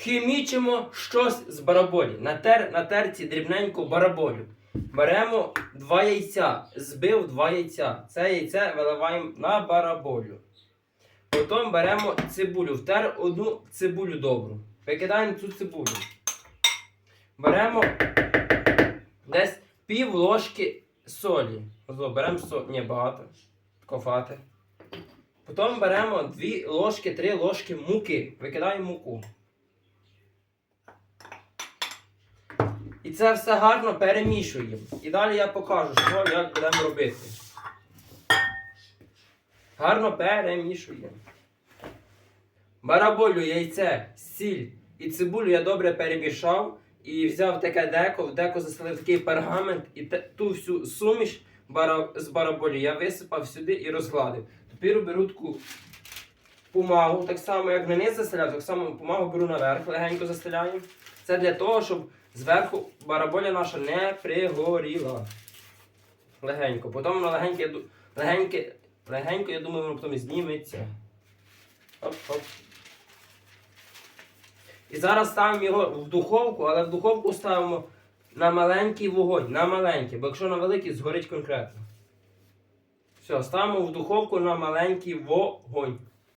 хімічимо щось з бараболі. На, тер, на терці дрібненьку бараболю. Беремо два яйця, збив два яйця. Це яйце виливаємо на бараболю. Потім беремо цибулю, втер одну цибулю добру. Викидаємо цю цибулю. Беремо десь пів ложки солі. Беремо солі. Ні, багато. Кофати. Потім беремо 2 ложки, 3 ложки муки. Викидаємо муку. І це все гарно перемішуємо. І далі я покажу, що як будемо робити. Гарно перемішуємо. Бараболю, яйце, сіль і цибулю я добре перемішав і взяв таке деко, в деко заселив такий пергамент і ту всю суміш з бараболю я висипав сюди і розгладив. Тепер беру таку помагу, так само як на низ заселяв, так само помагу беру наверх, легенько застеляю. Це для того, щоб зверху бараболя наша не пригоріла. Легенько. Потім воно легеньке, легеньке, легенько, я думаю, воно потім зніметься. Оп-оп. І зараз ставимо його в духовку, але в духовку ставимо на маленький вогонь, на маленький, бо якщо на великий, згорить конкретно. Все, ставимо в духовку на маленький вогонь.